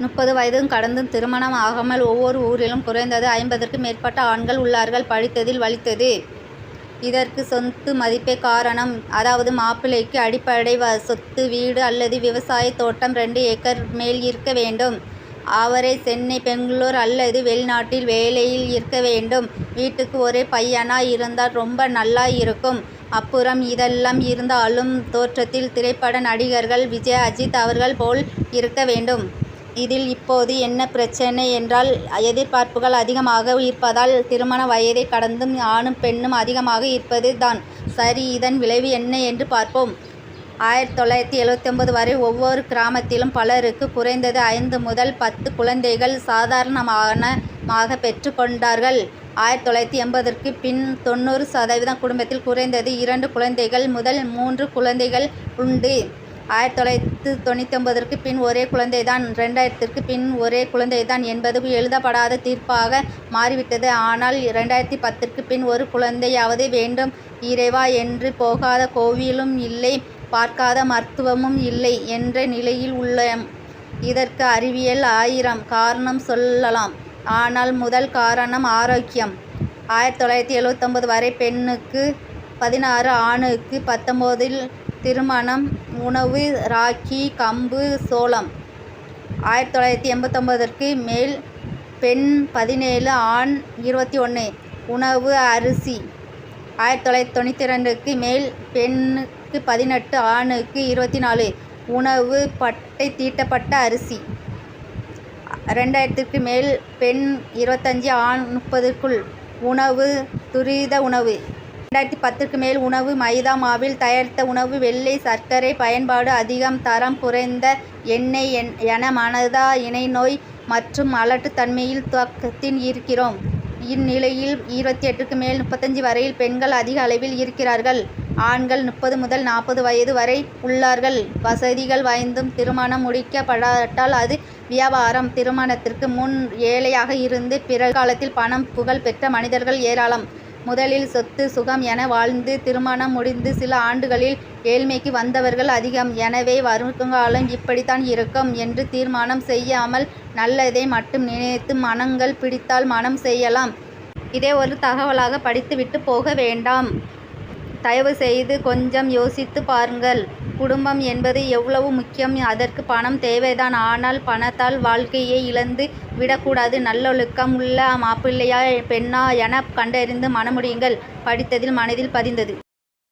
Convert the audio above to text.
முப்பது வயதும் கடந்தும் திருமணம் ஆகாமல் ஒவ்வொரு ஊரிலும் குறைந்தது ஐம்பதற்கு மேற்பட்ட ஆண்கள் உள்ளார்கள். படித்ததில் வலித்தது. இதற்கு சொத்து மதிப்பே காரணம். அதாவது மாப்பிள்ளைக்கு அடிப்படை சொத்து வீடு அல்லது விவசாய தோட்டம் ரெண்டு ஏக்கர் மேல் இருக்க வேண்டும். அவரை சென்னை பெங்களூர் அல்லது வெளிநாட்டில் வேலையில் இருக்க வேண்டும். வீட்டுக்கு ஒரே பையனா இருந்தால் ரொம்ப நல்லா இருக்கும். அப்புறம் இதெல்லாம் இருந்தாலும் தோற்றத்தில் திரைப்பட நடிகர்கள் விஜய் அஜித் அவர்கள் போல் இருக்க வேண்டும். இதில் இப்போது என்ன பிரச்சனை என்றால் எதிர்பார்ப்புகள் அதிகமாக இருப்பதால் திருமண வயதை கடந்தும் ஆணும் பெண்ணும் அதிகமாக இருப்பது தான். சரி இதன் விளைவு என்ன என்று பார்ப்போம். ஆயிரத்தி தொள்ளாயிரத்தி எழுபத்தொன்பது வரை ஒவ்வொரு கிராமத்திலும் பலருக்கு குறைந்தது ஐந்து முதல் பத்து குழந்தைகள் சாதாரணமாக பெற்றுக்கொண்டார்கள் ஆயிரத்தி தொள்ளாயிரத்தி எண்பதற்கு எண்பதுக்கு பின் தொண்ணூறு சதவீதம் குடும்பத்தில் குறைந்தது இரண்டு குழந்தைகள் முதல் மூன்று குழந்தைகள் உண்டு. ஆயிரத்தி தொள்ளாயிரத்து தொண்ணூத்தொன்பதுக்கு பின் ஒரே குழந்தை தான் பின் ஒரே குழந்தை தான் என்பது எழுதப்படாத தீர்ப்பாக மாறிவிட்டது. ஆனால் ரெண்டாயிரத்தி பத்திற்கு பின் ஒரு குழந்தையாவது வேண்டும் இறைவா என்று போகாத கோவிலும் இல்லை பார்க்காத மருத்துவமும் இல்லை என்ற நிலையில் உள்ள இதற்கு அறிவியல் ஆயிரம் காரணம் சொல்லலாம். ஆனால் முதல் காரணம் ஆரோக்கியம். ஆயிரத்தி தொள்ளாயிரத்தி எழுபத்தொன்பது வரை பெண்ணுக்கு பதினாறு ஆணுக்கு பத்தொம்போதில் திருமணம் உணவு ராக்கி கம்பு சோளம். ஆயிரத்தி தொள்ளாயிரத்தி எண்பத்தொம்பதற்கு மேல் பெண் பதினேழு ஆண் இருபத்தி ஒன்று உணவு அரிசி. ஆயிரத்தி தொள்ளாயிரத்தி தொண்ணூற்றி ரெண்டுக்கு மேல் பெண்ணுக்கு பதினெட்டு ஆணுக்கு இருபத்தி நாலு உணவு பட்டை தீட்டப்பட்ட அரிசி. ரெண்டாயிரத்துக்கு மேல் பெண் இருபத்தஞ்சு ஆண் முப்பதுக்குள் உணவு துரித உணவு. ரெண்டாயிரத்தி பத்துக்கு மேல் உணவு மைதா மாவில் தயாரித்த உணவு வெள்ளை சர்க்கரை பயன்பாடு அதிகம் தரம் குறைந்த எண்ணெய் என மனதா இணை நோய் மற்றும் அலட்டுத்தன்மையில் துவக்கத்தில் இருக்கிறோம். இந்நிலையில் இருபத்தி எட்டுக்கு மேல் முப்பத்தஞ்சு வரையில் பெண்கள் அதிக அளவில் இருக்கிறார்கள். ஆண்கள் முப்பது முதல் நாற்பது வயது வரை உள்ளார்கள். வசதிகள் வாய்ந்தும் திருமணம் முடிக்கப்படாட்டால் அது வியாபாரம். திருமணத்திற்கு முன் ஏழையாக இருந்து பிறகாலத்தில் பணம் புகழ் பெற்ற மனிதர்கள் ஏராளம். முதலில் சொத்து சுகம் என வாழ்ந்து திருமணம் முடிந்து சில ஆண்டுகளில் ஏழ்மைக்கு வந்தவர்கள் அதிகம். எனவே வருங்காலம் இப்படித்தான் இருக்கும் என்று தீர்மானம் செய்யாமல் நல்லதை மட்டும் நினைத்து மனங்கள் பிடித்தால் மணம் செய்யலாம். இதை ஒரு தகவலாக படித்துவிட்டு போக வேண்டாம். தயவு செய்து கொஞ்சம் யோசித்து பாருங்கள். குடும்பம் என்பது எவ்வளவு முக்கியம். அதற்கு பணம் தேவைதான். ஆனால் பணத்தால் வாழ்க்கையை இழந்து விடக்கூடாது. நல்லொழுக்கம் உள்ள மாப்பிள்ளையா பெண்ணா என கண்டறிந்து மணமுடியுங்கள். படித்ததில் மனதில் பதிந்தது.